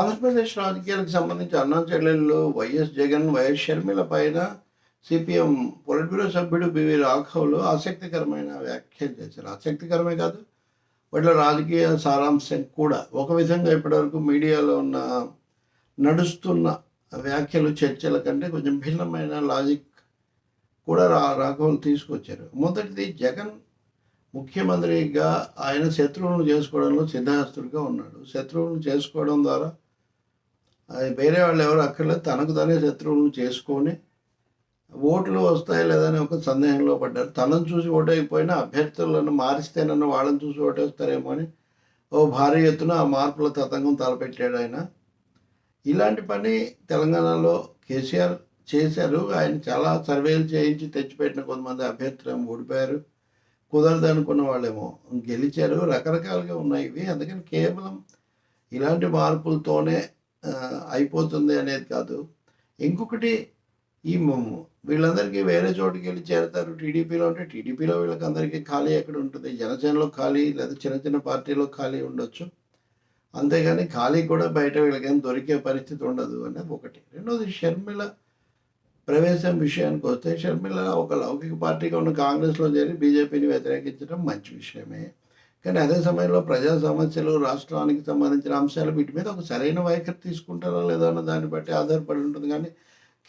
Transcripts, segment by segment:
ఆంధ్రప్రదేశ్ రాజకీయాలకు సంబంధించి అన్నా చెల్లెళ్ళు వైఎస్ జగన్ వైఎస్ షర్మిల పైన సిపిఎం పొలిట్ బ్యూరో సభ్యుడు బివి రాఘవులు ఆసక్తికరమైన వ్యాఖ్యలు చేశారు. ఆసక్తికరమే కాదు వాటిలో రాజకీయ సారాంశం కూడా. ఒక విధంగా ఇప్పటివరకు మీడియాలో ఉన్న నడుస్తున్న వ్యాఖ్యలు చర్చల కంటే కొంచెం భిన్నమైన లాజిక్ కూడా రా రాఘవులు తీసుకొచ్చారు. మొదటిది జగన్ ముఖ్యమంత్రిగా ఆయన శత్రువులను చేసుకోవడంలో సిద్ధహస్తుడిగా ఉన్నాడు. శత్రువులను చేసుకోవడం ద్వారా అది వేరే వాళ్ళు ఎవరు అక్కర్లేదు. తనకు తనే శత్రువులను చేసుకొని ఓట్లు వస్తాయి లేదని ఒక సందేహంలో పడ్డారు. తనను చూసి ఓటైపోయినా అభ్యర్థులను మారిస్తేనన్నా వాళ్ళని చూసి ఓటేస్తారేమో అని ఓ భారీ ఎత్తున ఆ మార్పుల తతంగం తలపెట్టాడు ఆయన. ఇలాంటి పని తెలంగాణలో కేసీఆర్ చేశారు. ఆయన చాలా సర్వేలు చేయించి తెచ్చిపెట్టిన కొంతమంది అభ్యర్థులు ఓడిపోయారు. కుదరదు అనుకున్న వాళ్ళేమో గెలిచారు. రకరకాలుగా ఉన్నాయి ఇవి. అందుకని కేవలం ఇలాంటి మార్పులతోనే అయిపోతుంది అనేది కాదు. ఇంకొకటి ఈ మ- వీళ్ళందరికీ వేరే చోటుకి వెళ్ళి చేరతారు. టీడీపీలో అంటే టీడీపీలో వీళ్ళకి అందరికీ ఖాళీ ఎక్కడ ఉంటుంది? జనసేనలో ఖాళీ లేదా చిన్న చిన్న పార్టీలో ఖాళీ ఉండొచ్చు. అంతేగాని ఖాళీ కూడా బయట వీళ్ళకేం దొరికే పరిస్థితి ఉండదు అనేది ఒకటి. రెండోది షర్మిల ప్రవేశం విషయానికి వస్తే షర్మిల ఒక లౌకిక పార్టీగా ఉన్న కాంగ్రెస్లో చేరి బీజేపీని వ్యతిరేకించడం మంచి విషయమే. కానీ అదే సమయంలో ప్రజా సమస్యలు రాష్ట్రానికి సంబంధించిన అంశాలు వీటి మీద ఒక సరైన వైఖరి తీసుకుంటారా లేదా అన్న దాన్ని బట్టి ఆధారపడి ఉంటుంది. కానీ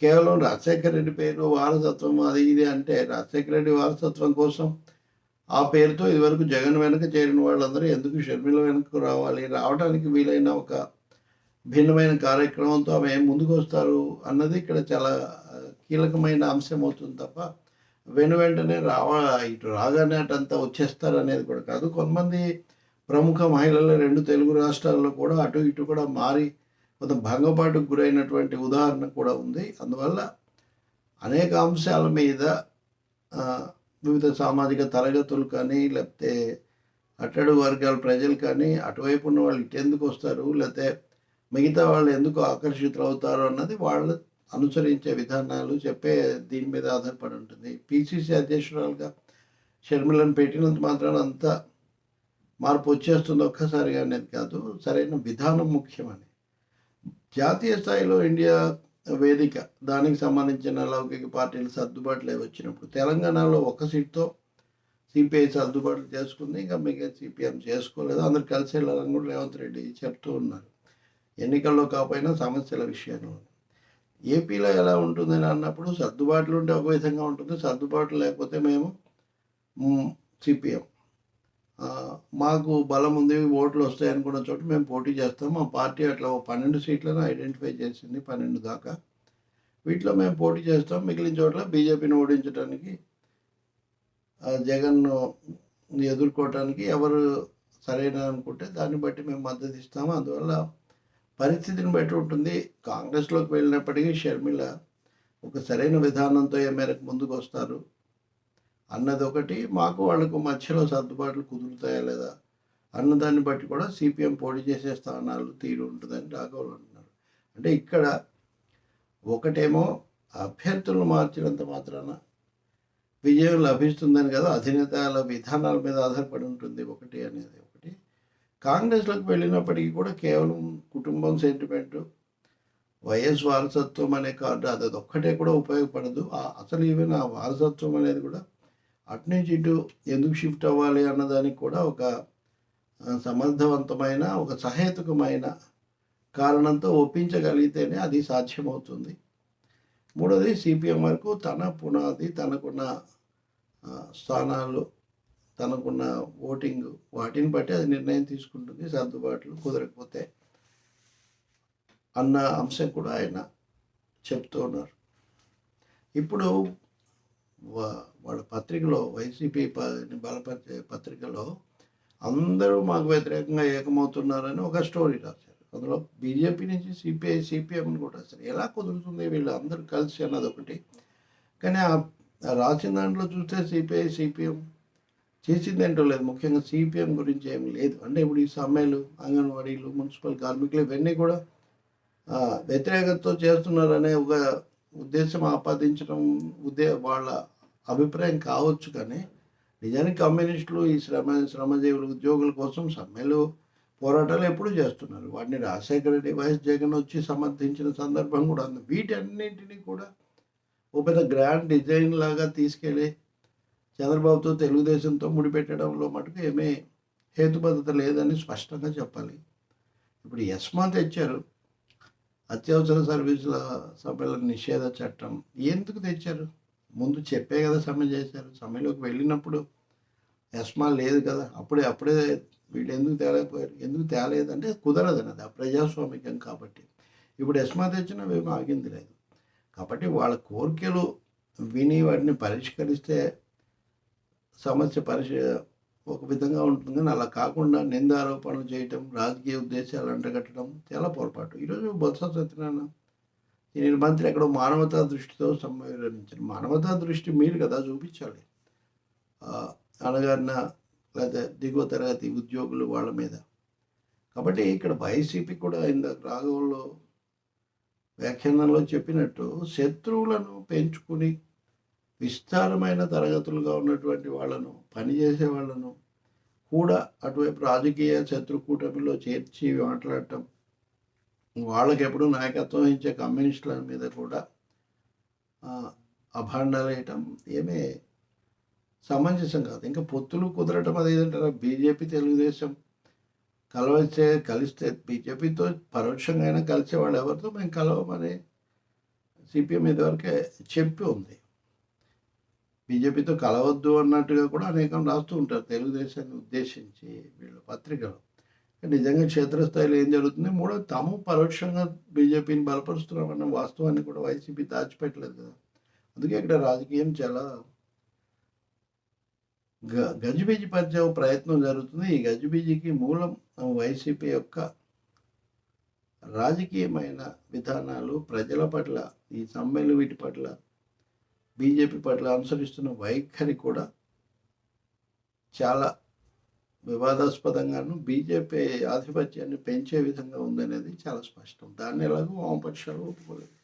కేవలం రాజశేఖర రెడ్డి పేరు వారసత్వం అది ఇది అంటే రాజశేఖర రెడ్డి వారసత్వం కోసం ఆ పేరుతో ఇదివరకు జగన్ వెనక చేరిన వాళ్ళందరూ ఎందుకు షర్మిల వెనక్కు రావాలి? రావడానికి వీలైన ఒక భిన్నమైన కార్యక్రమంతో ఆమె ముందుకు వస్తారు అన్నది ఇక్కడ చాలా కీలకమైన అంశం అవుతుంది తప్ప వెను వెంటనే రావ ఇటు రాగానే అటంతా వచ్చేస్తారు అనేది కూడా కాదు. కొంతమంది ప్రముఖ మహిళలు రెండు తెలుగు రాష్ట్రాల్లో కూడా అటు ఇటు కూడా మారి కొంత భంగపాటుకు గురైనటువంటి ఉదాహరణ కూడా ఉంది. అందువల్ల అనేక అంశాల మీద వివిధ సామాజిక తరగతులు కానీ లేకపోతే అట్టడు వర్గాల ప్రజలు కానీ అటువైపు ఉన్న వాళ్ళు ఇటు ఎందుకు వస్తారు లేకపోతే మిగతా వాళ్ళు ఎందుకు ఆకర్షితులు అవుతారు అన్నది వాళ్ళు అనుసరించే విధానాలు చెప్పే దీని మీద ఆధారపడి ఉంటుంది. పిసిసి అధ్యక్షురాలుగా షర్మిలను పెట్టినంత మాత్రాన అంత మార్పు వచ్చేస్తుంది ఒక్కసారిగా అనేది కాదు. సరైన విధానం ముఖ్యమని. జాతీయ స్థాయిలో ఇండియా వేదిక దానికి సంబంధించిన లౌకిక పార్టీలు సర్దుబాట్లు అవి వచ్చినప్పుడు తెలంగాణలో ఒక సీట్తో సిపిఐ సర్దుబాట్లు చేసుకుంది. ఇంకా మిగతా సిపిఎం చేసుకోలేదు. అందరు కలిసి వెళ్ళాలని కూడా రేవంత్ రెడ్డి చెప్తూ ఉన్నారు. ఎన్నికల్లో కాకపోయినా సమస్యల విషయంలో ఏపీలో ఎలా ఉంటుందని అన్నప్పుడు సర్దుబాట్లు ఉంటే ఒక విధంగా ఉంటుంది సర్దుబాట్లు లేకపోతే మేము సిపిఎం. మాకు బలం ఉంది ఓట్లు వస్తాయి అనుకున్న చోట మేము పోటీ చేస్తాం. మా పార్టీ అట్లా పన్నెండు సీట్లను ఐడెంటిఫై చేసింది పన్నెండు దాకా. వీటిలో మేము పోటీ చేస్తాం. మిగిలిన చోట్ల బీజేపీని ఓడించడానికి జగన్ను ఎదుర్కోవటానికి ఎవరు సరైన అనుకుంటే దాన్ని బట్టి మేము మద్దతు ఇస్తాము అందువల్ల పరిస్థితిని బట్టి ఉంటుంది. కాంగ్రెస్లోకి వెళ్ళినప్పటికీ షర్మిల ఒక సరైన విధానంతో ఏ మేరకు ముందుకు వస్తారు. అన్నది ఒకటి మాకు వాళ్ళకు మధ్యలో సర్దుబాట్లు కుదురుతాయా లేదా అన్నదాన్ని బట్టి కూడా సిపిఎం పోటీ చేసే స్థానాలు తీరు ఉంటుందని రాఘవులు అంటున్నారు. అంటే ఇక్కడ ఒకటేమో అభ్యర్థులను మార్చినంత మాత్రాన విజయం లభిస్తుందని కదా అధినేతల విధానాల మీద ఆధారపడి ఉంటుంది ఒకటి అనేది. కాంగ్రెస్లోకి వెళ్ళినప్పటికీ కూడా కేవలం కుటుంబం సెంటిమెంట్ వైఎస్ వారసత్వం అనే కార్డు అది ఒక్కటే కూడా ఉపయోగపడదు. ఆ- అసలు ఈవెన్ ఆ వారసత్వం అనేది కూడా అటు నుంచి ఇటు ఎందుకు షిఫ్ట్ అవ్వాలి అన్నదానికి కూడా ఒక సమర్థవంతమైన ఒక సహేతుకమైన కారణంతో ఒప్పించగలిగితేనే అది సాధ్యమవుతుంది. మూడోది సిపిఎం వరకు తన పునాది తనకున్న స్థానాల్లో స్థానాలు తనకున్న ఓటింగ్ వాటిని బట్టి అది నిర్ణయం తీసుకుంటుంది. సర్దుబాట్లు కుదరకపోతే అన్న అంశం కూడా ఆయన చెప్తూ ఉన్నారు. ఇప్పుడు వా- వాళ్ళ పత్రికలో వైసీపీ బలపరిచే పత్రికలో అందరూ మాకు వ్యతిరేకంగా ఏకమవుతున్నారని ఒక స్టోరీ రాశారు. అందులో బీజేపీ నుంచి సిపిఐ సిపిఎంని కూడా రాశారు. ఎలా కుదురుతుంది వీళ్ళు అందరూ కలిసి అన్నది ఒకటి. కానీ ఆ రాసిన దాంట్లో చూస్తే సిపిఐ సిపిఎం చేసింది ఏంటో లేదు. ముఖ్యంగా సిపిఎం గురించి ఏం లేదు. అంటే ఇప్పుడు ఈ సమ్మెలు అంగన్వాడీలు మున్సిపల్ కార్మికులు ఇవన్నీ కూడా వ్యతిరేకతతో చేస్తున్నారనే ఒక ఉద్దేశం ఆపాదించడం ఉద్దే వాళ్ళ అభిప్రాయం కావచ్చు కానీ నిజానికి కమ్యూనిస్టులు ఈ శ్రమ శ్రమజీవులు ఉద్యోగుల కోసం సమ్మెలు పోరాటాలు ఎప్పుడు చేస్తున్నారు. వాటిని రాజశేఖర రెడ్డి వైఎస్ జగన్ వచ్చి సమర్థించిన సందర్భం కూడా ఉంది. వీటన్నింటినీ కూడా ఒక పెద్ద గ్రాండ్ డిజైన్ లాగా తీసుకెళ్ళి చంద్రబాబుతో తెలుగుదేశంతో ముడిపెట్టడంలో మటుకు ఏమీ హేతుబద్ధత లేదని స్పష్టంగా చెప్పాలి. ఇప్పుడు యస్మా తెచ్చారు. అత్యవసర సర్వీసుల సభ్యుల నిషేధ చట్టం. ఎందుకు తెచ్చారు? ముందు చెప్పే కదా సమ్మె చేశారు. సమ్మెలోకి వెళ్ళినప్పుడు యస్మా లేదు కదా. అప్పుడే అప్పుడే వీళ్ళు ఎందుకు తేలేకపోయారు? ఎందుకు తేలేదంటే కుదరదని అది ప్రజాస్వామికం కాబట్టి. ఇప్పుడు యస్మా తెచ్చినా మేము ఆగింది లేదు. కాబట్టి వాళ్ళ కోరికలు విని వాటిని పరిష్కరిస్తే సమస్య పరిష ఒక విధంగా ఉంటుంది కానీ అలా కాకుండా నిందారోపణలు చేయటం రాజకీయ ఉద్దేశాలు అంటగట్టడం చాలా పొరపాటు. ఈరోజు బొత్స సత్యనారాయణ దీని మంత్రి ఎక్కడో మానవతా దృష్టితో సమ్మేళనించారు మానవతా దృష్టి మీరు కదా చూపించాలి. అనగారిన లేదా దిగువ తరగతి ఉద్యోగులు వాళ్ళ మీద. కాబట్టి ఇక్కడ వైసీపీ కూడా ఇందాక రాఘవంలో వ్యాఖ్యానంలో చెప్పినట్టు శత్రువులను పెంచుకుని విస్తారమైన తరగతులుగా ఉన్నటువంటి వాళ్ళను పనిచేసే వాళ్ళను కూడా అటువైపు రాజకీయ శత్రుకూటమిలో చేర్చి మాట్లాడటం వాళ్ళకి ఎప్పుడు నాయకత్వం ఇచ్చే కమ్యూనిస్టుల మీద కూడా అభండలేయటం ఏమే సమంజసం కాదు. ఇంకా పొత్తులు కుదరటం అది ఏంటంటారా బీజేపీ తెలుగుదేశం కలవచ్చే కలిస్తే బీజేపీతో పరోక్షంగా అయినా కలిసే వాళ్ళు ఎవరితో మేము కలవమని సిపిఎం ఇదివరకే చెప్పి ఉంది. బీజేపీతో కలవద్దు అన్నట్టుగా కూడా అనేకం రాస్తూ ఉంటారు. తెలుగుదేశాన్ని ఉద్దేశించి వీళ్ళు పత్రికలు. నిజంగా క్షేత్రస్థాయిలో ఏం జరుగుతుంది? మూడో తాము పరోక్షంగా బీజేపీని బలపరుస్తున్నామన్న వాస్తవాన్ని కూడా వైసీపీ దాచిపెట్టలేదు కదా. అందుకే ఇక్కడ రాజకీయం చాలా గ గజిబిజి పరిచే ప్రయత్నం జరుగుతుంది. ఈ గజిబిజికి మూలం వైసీపీ యొక్క రాజకీయమైన విధానాలు ప్రజల పట్ల ఈ సమ్మెలు వీటి పట్ల బీజేపీ పట్ల అనుసరిస్తున్న వైఖరి కూడా చాలా వివాదాస్పదంగాను బీజేపీ ఆధిపత్యాన్ని పెంచే విధంగా ఉందనేది చాలా స్పష్టం. దాన్ని ఎలాగో వామపక్షాలు ఒప్పుకోలేదు.